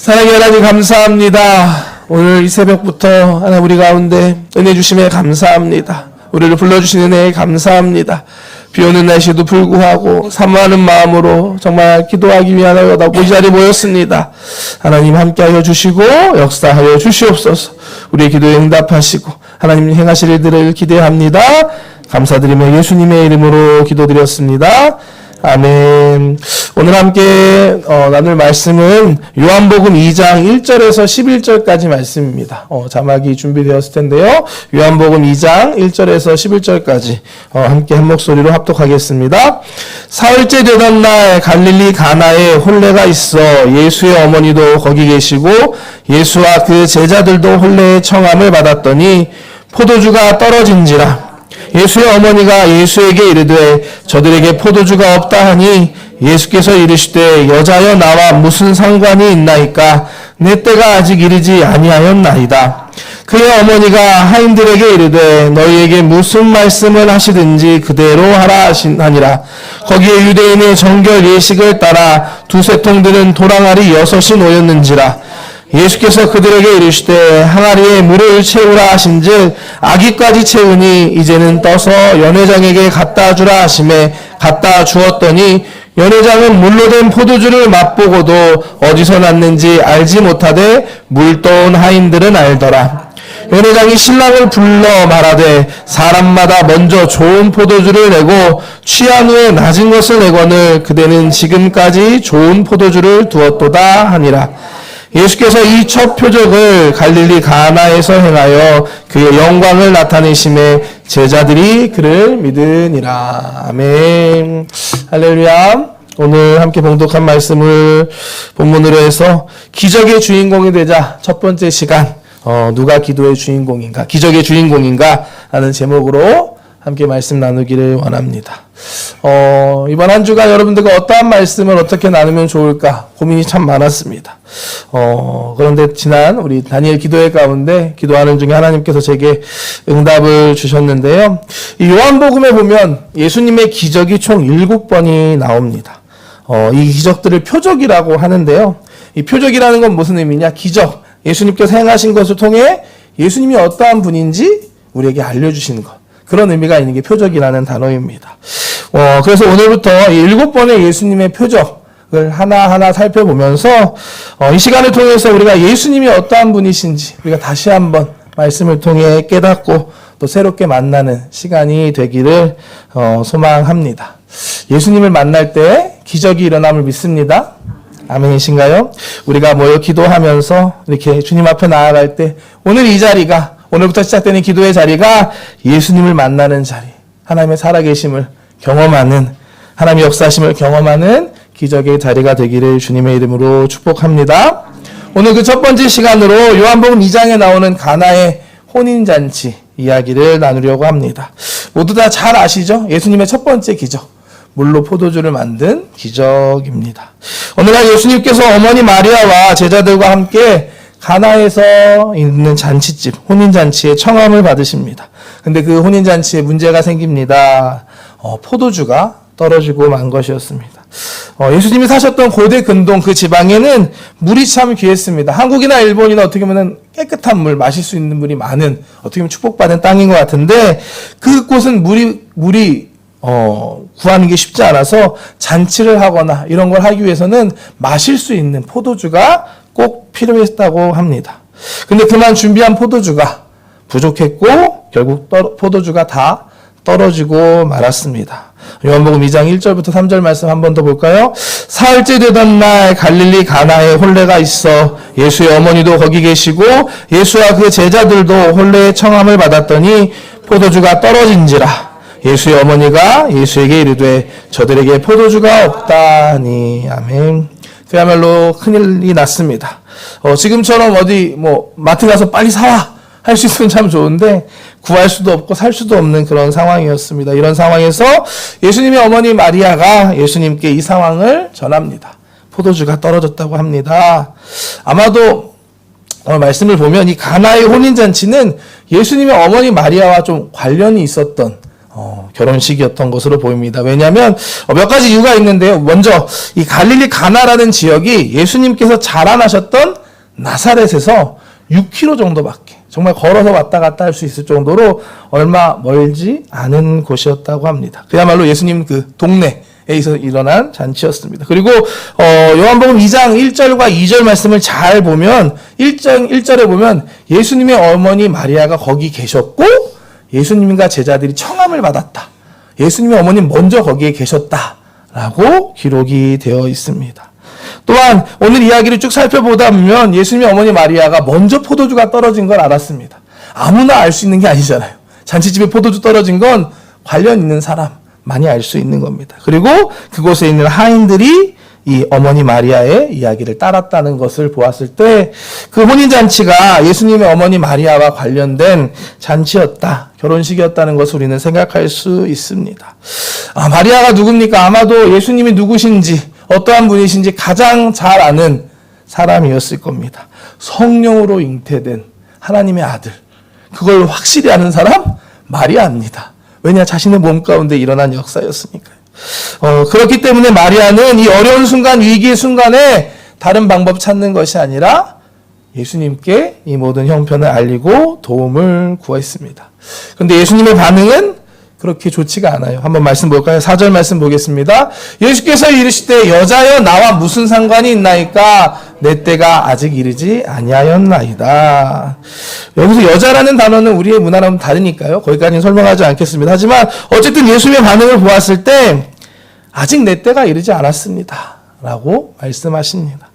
사랑의 하나님 감사합니다. 오늘 이 새벽부터 하나 우리 가운데 은혜 주심에 감사합니다. 우리를 불러주신 은혜에 감사합니다. 비 오는 날씨에도 불구하고 사모하는 마음으로 정말 기도하기 위하여 이 자리에 모였습니다. 하나님 함께하여 주시고 역사하여 주시옵소서. 우리의 기도에 응답하시고 하나님 행하실 일들을 기대합니다. 감사드리며 예수님의 이름으로 기도드렸습니다. 아멘. 오늘 함께 어, 나눌 말씀은 요한복음 2장 1절에서 11절까지 말씀입니다. 어, 자막이 준비되었을 텐데요. 요한복음 2장 1절에서 11절까지 어, 함께 한 목소리로 합독하겠습니다. 사흘째 되던 날 갈릴리 가나에 혼례가 있어 예수의 어머니도 거기 계시고 예수와 그 제자들도 혼례의 청함을 받았더니 포도주가 떨어진지라 예수의 어머니가 예수에게 이르되 저들에게 포도주가 없다 하니 예수께서 이르시되 여자여 나와 무슨 상관이 있나이까 내 때가 아직 이르지 아니하였나이다. 그의 어머니가 하인들에게 이르되 너희에게 무슨 말씀을 하시든지 그대로 하라 하시니라. 거기에 유대인의 정결 예식을 따라 두세 통들은 도랑알이 여섯이 놓였는지라. 예수께서 그들에게 이르시되 항아리에 물을 채우라 하신즉 아기까지 채우니 이제는 떠서 연회장에게 갖다 주라 하심에 갖다 주었더니 연회장은 물로 된 포도주를 맛보고도 어디서 났는지 알지 못하되 물 떠온 하인들은 알더라. 연회장이 신랑을 불러 말하되 사람마다 먼저 좋은 포도주를 내고 취한 후에 낮은 것을 내거늘 그대는 지금까지 좋은 포도주를 두었도다 하니라. 예수께서 이 첫 표적을 갈릴리 가나에서 행하여 그의 영광을 나타내심에 제자들이 그를 믿으니라. 아멘. 할렐루야. 오늘 함께 봉독한 말씀을 본문으로 해서 기적의 주인공이 되자 첫 번째 시간 어, 누가 기도의 주인공인가, 기적의 주인공인가 하는 제목으로 함께 말씀 나누기를 원합니다. 어, 이번 한 주간 여러분들과 어떠한 말씀을 어떻게 나누면 좋을까 고민이 참 많았습니다. 어, 그런데 지난 우리 다니엘 기도회 가운데 기도하는 중에 하나님께서 제게 응답을 주셨는데요. 이 요한복음에 보면 예수님의 기적이 총 일곱 번이 나옵니다. 어, 이 기적들을 표적이라고 하는데요. 이 표적이라는 건 무슨 의미냐? 기적. 예수님께서 행하신 것을 통해 예수님이 어떠한 분인지 우리에게 알려주시는 것. 그런 의미가 있는 게 표적이라는 단어입니다. 어, 그래서 오늘부터 이 일곱 번의 예수님의 표적을 하나하나 살펴보면서 어, 이 시간을 통해서 우리가 예수님이 어떠한 분이신지 우리가 다시 한번 말씀을 통해 깨닫고 또 새롭게 만나는 시간이 되기를 어, 소망합니다. 예수님을 만날 때 기적이 일어남을 믿습니다. 아멘이신가요? 우리가 모여 기도하면서 이렇게 주님 앞에 나아갈 때 오늘 이 자리가 오늘부터 시작되는 기도의 자리가 예수님을 만나는 자리, 하나님의 살아계심을 경험하는 하나님의 역사심을 경험하는 기적의 자리가 되기를 주님의 이름으로 축복합니다. 오늘 그 첫 번째 시간으로 요한복음 2장에 나오는 가나의 혼인 잔치 이야기를 나누려고 합니다. 모두 다 잘 아시죠? 예수님의 첫 번째 기적. 물로 포도주를 만든 기적입니다. 오늘날 예수님께서 어머니 마리아와 제자들과 함께 가나에서 있는 잔치집, 혼인잔치에 청함을 받으십니다. 근데 그 혼인잔치에 문제가 생깁니다. 어, 포도주가 떨어지고 만 것이었습니다. 어, 예수님이 사셨던 고대 근동 그 지방에는 물이 참 귀했습니다. 한국이나 일본이나 어떻게 보면 깨끗한 물, 마실 수 있는 물이 많은, 어떻게 보면 축복받은 땅인 것 같은데, 그곳은 물이, 물이, 어, 구하는 게 쉽지 않아서 잔치를 하거나 이런 걸 하기 위해서는 마실 수 있는 포도주가 꼭 필요했다고 합니다. 근데 그만 준비한 포도주가 부족했고 결국 떨, 포도주가 다 떨어지고 말았습니다. 요한복음 2장 1절부터 3절 말씀 한 번 더 볼까요? 사흘째 되던 날 갈릴리 가나에 혼례가 있어 예수의 어머니도 거기 계시고 예수와 그 제자들도 혼례의 청함을 받았더니 포도주가 떨어진지라 예수의 어머니가 예수에게 이르되 저들에게 포도주가 없다니 아멘. 그야말로 큰일이 났습니다. 어, 지금처럼 어디 뭐 마트 가서 빨리 사와 할 수 있으면 참 좋은데 구할 수도 없고 살 수도 없는 그런 상황이었습니다. 이런 상황에서 예수님의 어머니 마리아가 예수님께 이 상황을 전합니다. 포도주가 떨어졌다고 합니다. 아마도 오늘 말씀을 보면 이 가나의 혼인 잔치는 예수님의 어머니 마리아와 좀 관련이 있었던 어, 결혼식이었던 것으로 보입니다. 왜냐하면 어, 몇 가지 이유가 있는데요. 먼저 이 갈릴리 가나라는 지역이 예수님께서 자라나셨던 나사렛에서 6km 정도밖에 정말 걸어서 왔다 갔다 할 수 있을 정도로 얼마 멀지 않은 곳이었다고 합니다. 그야말로 예수님 그 동네 에 서 일어난 잔치였습니다. 그리고 어, 요한복음 2장 1절과 2절 말씀을 잘 보면 1절 1절에 보면 예수님의 어머니 마리아가 거기 계셨고 예수님과 제자들이 청함을 받았다. 예수님의 어머니 먼저 거기에 계셨다라고 기록이 되어 있습니다. 또한 오늘 이야기를 쭉 살펴보다 보면 예수님의 어머니 마리아가 먼저 포도주가 떨어진 걸 알았습니다. 아무나 알 수 있는 게 아니잖아요. 잔치집에 포도주 떨어진 건 관련 있는 사람 많이 알 수 있는 겁니다. 그리고 그곳에 있는 하인들이 이 어머니 마리아의 이야기를 따랐다는 것을 보았을 때 그 혼인잔치가 예수님의 어머니 마리아와 관련된 잔치였다. 결혼식이었다는 것을 우리는 생각할 수 있습니다. 아, 마리아가 누굽니까? 아마도 예수님이 누구신지 어떠한 분이신지 가장 잘 아는 사람이었을 겁니다. 성령으로 잉태된 하나님의 아들. 그걸 확실히 아는 사람? 마리아입니다. 왜냐? 자신의 몸 가운데 일어난 역사였으니까요. 어, 그렇기 때문에 마리아는 이 어려운 순간, 위기의 순간에 다른 방법 찾는 것이 아니라 예수님께 이 모든 형편을 알리고 도움을 구했습니다. 그런데 예수님의 반응은 그렇게 좋지가 않아요. 한번 말씀 볼까요? 4절 말씀 보겠습니다. 예수께서 이르시되 여자여 나와 무슨 상관이 있나이까 내 때가 아직 이르지 아니하였나이다. 여기서 여자라는 단어는 우리의 문화랑은 다르니까요. 거기까지는 설명하지 않겠습니다. 하지만 어쨌든 예수님의 반응을 보았을 때 아직 내 때가 이르지 않았습니다. 라고 말씀하십니다.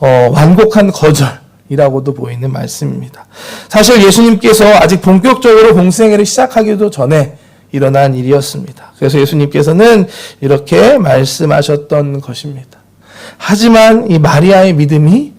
어, 완곡한 거절 이라고도 보이는 말씀입니다. 사실 예수님께서 아직 본격적으로 공생애를 시작하기도 전에 일어난 일이었습니다. 그래서 예수님께서는 이렇게 말씀하셨던 것입니다. 하지만 이 마리아의 믿음이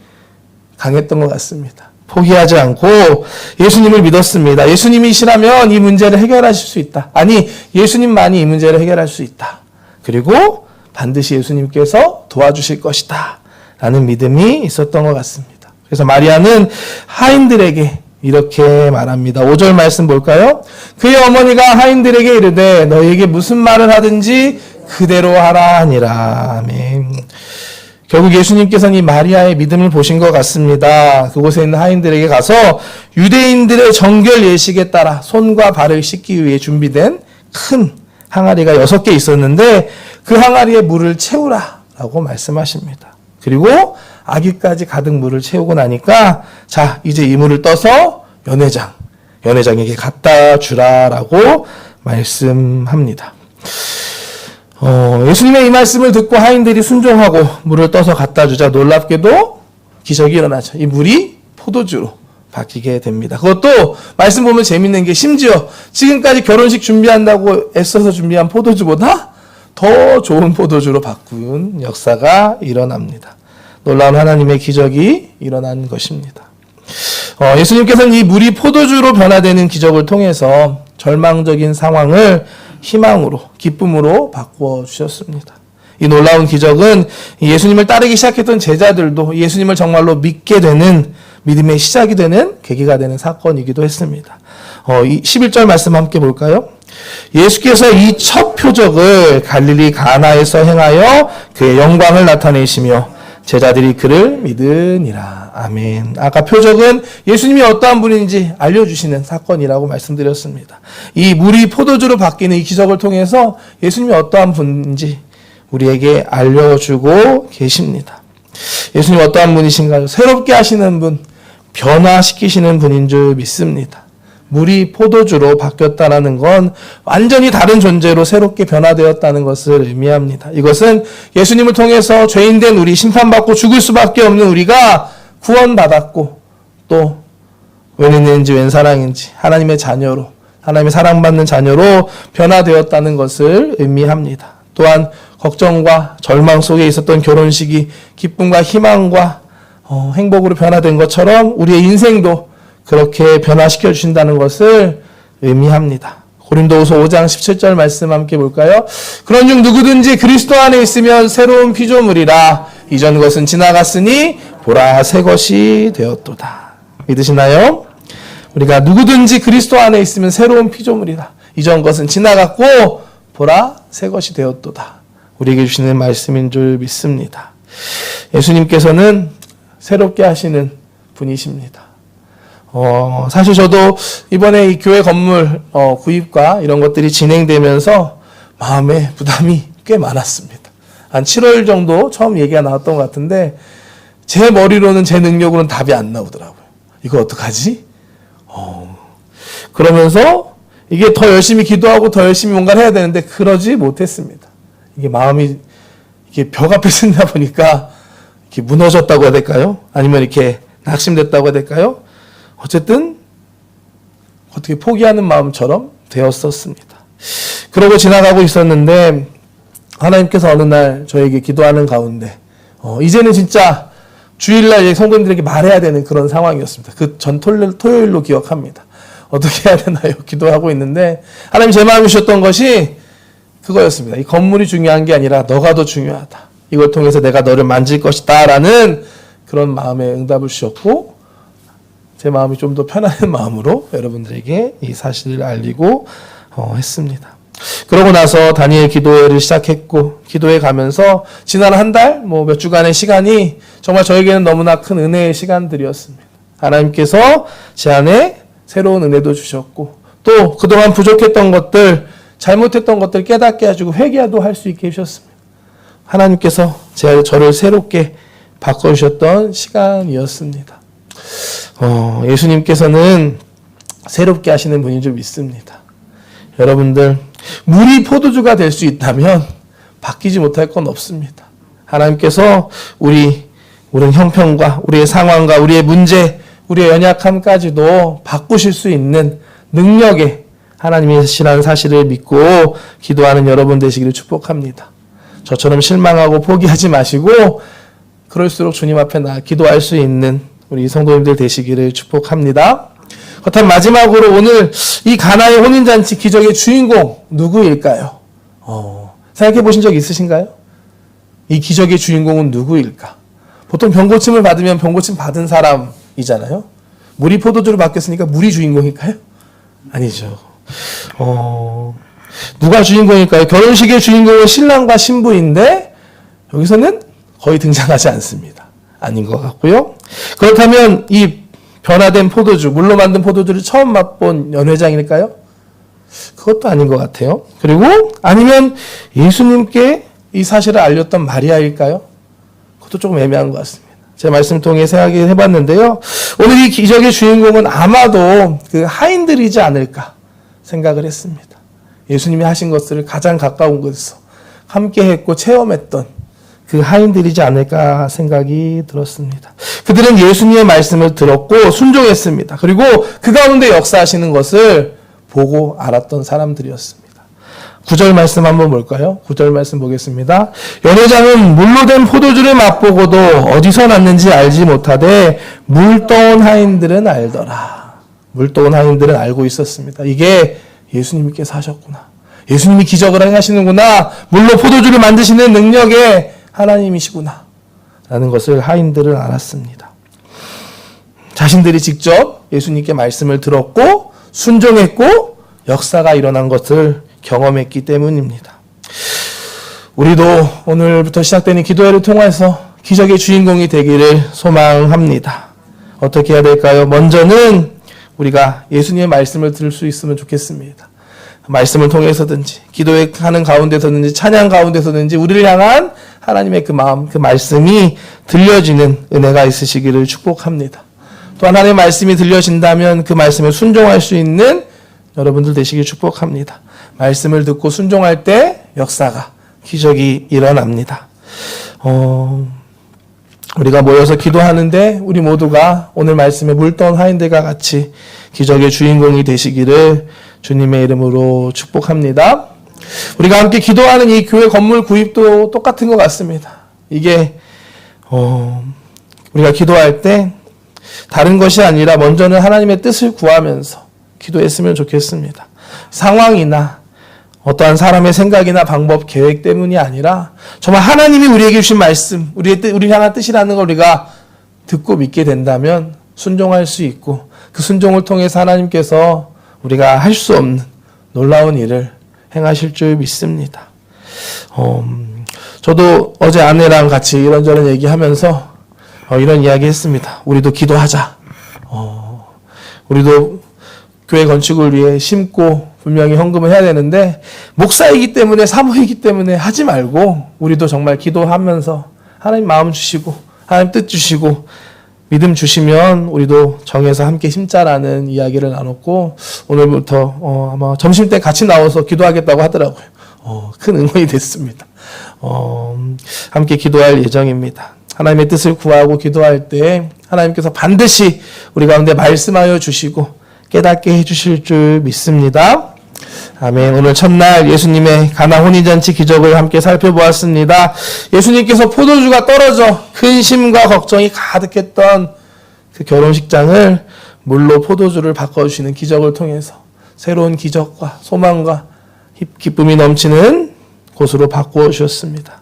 강했던 것 같습니다. 포기하지 않고 예수님을 믿었습니다. 예수님이시라면 이 문제를 해결하실 수 있다. 아니, 예수님만이 이 문제를 해결할 수 있다. 그리고 반드시 예수님께서 도와주실 것이다. 라는 믿음이 있었던 것 같습니다. 그래서 마리아는 하인들에게 이렇게 말합니다. 5절 말씀 볼까요? 그의 어머니가 하인들에게 이르되 너에게 무슨 말을 하든지 그대로 하라 하니라. 아멘. 결국 예수님께서는 이 마리아의 믿음을 보신 것 같습니다. 그곳에 있는 하인들에게 가서 유대인들의 정결 예식에 따라 손과 발을 씻기 위해 준비된 큰 항아리가 여섯 개 있었는데 그 항아리에 물을 채우라 라고 말씀하십니다. 그리고 아기까지 가득 물을 채우고 나니까 자 이제 이 물을 떠서 연회장 연회장에게 갖다 주라라고 말씀합니다. 어, 예수님의 이 말씀을 듣고 하인들이 순종하고 물을 떠서 갖다 주자 놀랍게도 기적이 일어나죠. 이 물이 포도주로 바뀌게 됩니다. 그것도 말씀 보면 재밌는 게 심지어 지금까지 결혼식 준비한다고 애써서 준비한 포도주보다 더 좋은 포도주로 바꾼 역사가 일어납니다. 놀라운 하나님의 기적이 일어난 것입니다. 어, 예수님께서는 이 물이 포도주로 변화되는 기적을 통해서 절망적인 상황을 희망으로, 기쁨으로 바꾸어 주셨습니다. 이 놀라운 기적은 예수님을 따르기 시작했던 제자들도 예수님을 정말로 믿게 되는 믿음의 시작이 되는 계기가 되는 사건이기도 했습니다. 어, 이 11절 말씀 함께 볼까요? 예수께서 이 첫 표적을 갈릴리 가나에서 행하여 그의 영광을 나타내시며 제자들이 그를 믿으니라. 아멘. 아까 표적은 예수님이 어떠한 분인지 알려주시는 사건이라고 말씀드렸습니다. 이 물이 포도주로 바뀌는 이 기적을 통해서 예수님이 어떠한 분인지 우리에게 알려주고 계십니다. 예수님 어떠한 분이신가요? 새롭게 하시는 분, 변화시키시는 분인 줄 믿습니다. 물이 포도주로 바뀌었다는 건 완전히 다른 존재로 새롭게 변화되었다는 것을 의미합니다. 이것은 예수님을 통해서 죄인된 우리 심판받고 죽을 수밖에 없는 우리가 구원받았고 또 웬인인지 웬사랑인지 하나님의 자녀로 하나님의 사랑받는 자녀로 변화되었다는 것을 의미합니다. 또한 걱정과 절망 속에 있었던 결혼식이 기쁨과 희망과 어, 행복으로 변화된 것처럼 우리의 인생도 그렇게 변화시켜 주신다는 것을 의미합니다. 고린도후서 5장 17절 말씀 함께 볼까요? 그런즉 누구든지 그리스도 안에 있으면 새로운 피조물이라 이전 것은 지나갔으니 보라 새 것이 되었도다. 믿으시나요? 우리가 누구든지 그리스도 안에 있으면 새로운 피조물이다. 이전 것은 지나갔고 보라 새 것이 되었도다. 우리에게 주시는 말씀인 줄 믿습니다. 예수님께서는 새롭게 하시는 분이십니다. 어, 사실 저도 이번에 이 교회 건물 어, 구입과 이런 것들이 진행되면서 마음에 부담이 꽤 많았습니다. 한 7월 정도 처음 얘기가 나왔던 것 같은데 제 머리로는 제 능력으로는 답이 안 나오더라고요. 이거 어떡하지? 어, 그러면서 이게 더 열심히 기도하고 더 열심히 뭔가를 해야 되는데 그러지 못했습니다. 이게 마음이 이게 벽 앞에 쓴다 보니까 이렇게 무너졌다고 해야 될까요? 아니면 이렇게 낙심됐다고 해야 될까요? 어쨌든 어떻게 포기하는 마음처럼 되었었습니다. 그러고 지나가고 있었는데 하나님께서 어느 날 저에게 기도하는 가운데 어, 이제는 진짜 주일날 성도님들에게 말해야 되는 그런 상황이었습니다. 그 전 토요일로 기억합니다. 어떻게 해야 되나요? 기도하고 있는데 하나님 제 마음에 주셨던 것이 그거였습니다. 이 건물이 중요한 게 아니라 너가 더 중요하다. 이걸 통해서 내가 너를 만질 것이다 라는 그런 마음의 응답을 주셨고 제 마음이 좀 더 편안한 마음으로 여러분들에게 이 사실을 알리고 어, 했습니다. 그러고 나서 다니엘 기도회를 시작했고 기도회 가면서 지난 한 달, 뭐 몇 주간의 시간이 정말 저에게는 너무나 큰 은혜의 시간들이었습니다. 하나님께서 제 안에 새로운 은혜도 주셨고 또 그동안 부족했던 것들, 잘못했던 것들 깨닫게 해주고 회개도 할 수 있게 해주셨습니다. 하나님께서 제 저를 새롭게 바꿔주셨던 시간이었습니다. 어, 예수님께서는 새롭게 하시는 분인 줄 믿습니다. 여러분들, 물이 포도주가 될 수 있다면 바뀌지 못할 건 없습니다. 하나님께서 우리, 우리 형편과 우리의 상황과 우리의 문제, 우리의 연약함까지도 바꾸실 수 있는 능력의 하나님이시라는 사실을 믿고 기도하는 여러분 되시기를 축복합니다. 저처럼 실망하고 포기하지 마시고 그럴수록 주님 앞에 나 기도할 수 있는 우리 성도님들 되시기를 축복합니다. 그렇다면 마지막으로 오늘 이 가나의 혼인잔치 기적의 주인공 누구일까요? 어, 생각해 보신 적 있으신가요? 이 기적의 주인공은 누구일까? 보통 병고침을 받으면 병고침 받은 사람이잖아요. 물이 포도주로 바뀌었으니까 물이 주인공일까요? 아니죠. 어, 누가 주인공일까요? 결혼식의 주인공은 신랑과 신부인데 여기서는 거의 등장하지 않습니다. 아닌 것 같고요. 그렇다면 이 변화된 포도주, 물로 만든 포도주를 처음 맛본 연회장일까요? 그것도 아닌 것 같아요. 그리고 아니면 예수님께 이 사실을 알렸던 마리아일까요? 그것도 조금 애매한 것 같습니다. 제 말씀 통해 생각해 봤는데요. 오늘 이 기적의 주인공은 아마도 그 하인들이지 않을까 생각을 했습니다. 예수님이 하신 것들을 가장 가까운 곳에서 함께 했고 체험했던 그 하인들이지 않을까 생각이 들었습니다. 그들은 예수님의 말씀을 들었고 순종했습니다. 그리고 그 가운데 역사하시는 것을 보고 알았던 사람들이었습니다. 구절 말씀 한번 볼까요? 구절 말씀 보겠습니다. 연회장은 물로 된 포도주를 맛보고도 어디서 났는지 알지 못하되 물떠온 하인들은 알더라. 물떠온 하인들은 알고 있었습니다. 이게 예수님께서 하셨구나. 예수님이 기적을 행하시는구나. 물로 포도주를 만드시는 능력의 하나님이시구나. 라는 것을 하인들은 알았습니다. 자신들이 직접 예수님께 말씀을 들었고 순종했고 역사가 일어난 것을 경험했기 때문입니다. 우리도 오늘부터 시작되는 기도회를 통해서 기적의 주인공이 되기를 소망합니다. 어떻게 해야 될까요? 먼저는 우리가 예수님의 말씀을 들을 수 있으면 좋겠습니다. 말씀을 통해서든지 기도회 하는 가운데서든지 찬양 가운데서든지 우리를 향한 하나님의 그 마음, 그 말씀이 들려지는 은혜가 있으시기를 축복합니다. 또 하나님의 말씀이 들려진다면 그 말씀에 순종할 수 있는 여러분들 되시길 축복합니다. 말씀을 듣고 순종할 때 역사가 기적이 일어납니다. 어, 우리가 모여서 기도하는데 우리 모두가 오늘 말씀에 물던 하인들과 같이 기적의 주인공이 되시기를 주님의 이름으로 축복합니다. 우리가 함께 기도하는 이 교회 건물 구입도 똑같은 것 같습니다. 이게 어, 우리가 기도할 때 다른 것이 아니라 먼저는 하나님의 뜻을 구하면서 기도했으면 좋겠습니다. 상황이나 어떠한 사람의 생각이나 방법, 계획 때문이 아니라 정말 하나님이 우리에게 주신 말씀, 우리의 뜻, 우리 향한 뜻이라는 걸 우리가 듣고 믿게 된다면 순종할 수 있고 그 순종을 통해서 하나님께서 우리가 할 수 없는 놀라운 일을 행하실 줄 믿습니다. 어, 음, 저도 어제 아내랑 같이 이런저런 얘기하면서 어, 이런 이야기 했습니다. 우리도 기도하자. 어, 우리도 교회 건축을 위해 심고 분명히 헌금을 해야 되는데 목사이기 때문에 사모이기 때문에 하지 말고 우리도 정말 기도하면서 하나님 마음 주시고 하나님 뜻 주시고 믿음 주시면 우리도 정해서 함께 힘자라는 이야기를 나눴고 오늘부터 어, 아마 점심 때 같이 나와서 기도하겠다고 하더라고요. 어, 큰 응원이 됐습니다. 어, 함께 기도할 예정입니다. 하나님의 뜻을 구하고 기도할 때 하나님께서 반드시 우리 가운데 말씀하여 주시고 깨닫게 해주실 줄 믿습니다. 아멘. 오늘 첫날 예수님의 가나 혼인잔치 기적을 함께 살펴보았습니다. 예수님께서 포도주가 떨어져 근심과 걱정이 가득했던 그 결혼식장을 물로 포도주를 바꿔주시는 기적을 통해서 새로운 기적과 소망과 기- 기쁨이 넘치는 곳으로 바꾸어 주셨습니다.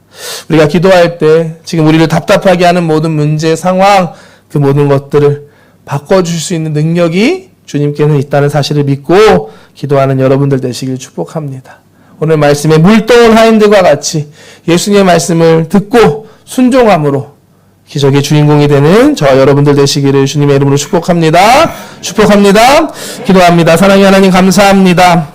우리가 기도할 때 지금 우리를 답답하게 하는 모든 문제, 상황, 그 모든 것들을 바꿔주실 수 있는 능력이 주님께는 있다는 사실을 믿고 기도하는 여러분들 되시길 축복합니다. 오늘 말씀에 물동을 하인들과 같이 예수님의 말씀을 듣고 순종함으로 기적의 주인공이 되는 저 여러분들 되시기를 주님의 이름으로 축복합니다. 축복합니다. 기도합니다. 사랑의 하나님 감사합니다.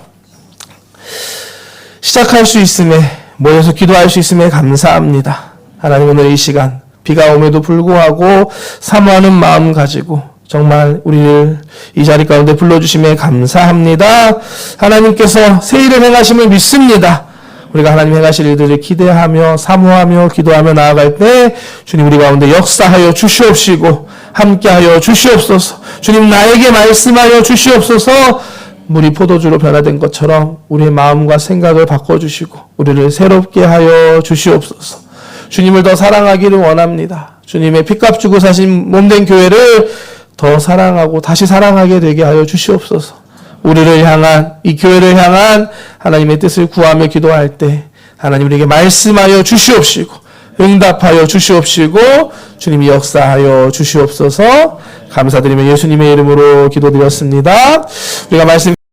시작할 수 있음에 모여서 기도할 수 있음에 감사합니다. 하나님 오늘 이 시간 비가 오에도 불구하고 사모하는 마음 가지고 정말 우리를 이 자리 가운데 불러주심에 감사합니다. 하나님께서 새 일을 행하심을 믿습니다. 우리가 하나님 행하실 일들을 기대하며 사모하며 기도하며 나아갈 때 주님 우리 가운데 역사하여 주시옵시고 함께하여 주시옵소서. 주님 나에게 말씀하여 주시옵소서. 물이 포도주로 변화된 것처럼 우리의 마음과 생각을 바꿔주시고 우리를 새롭게 하여 주시옵소서. 주님을 더 사랑하기를 원합니다. 주님의 피값 주고 사신 몸된 교회를 더 사랑하고 다시 사랑하게 되게 하여 주시옵소서. 우리를 향한 이 교회를 향한 하나님의 뜻을 구하며 기도할 때 하나님 우리에게 말씀하여 주시옵시고 응답하여 주시옵시고 주님이 역사하여 주시옵소서 감사드리며 예수님의 이름으로 기도드렸습니다. 우리가 말씀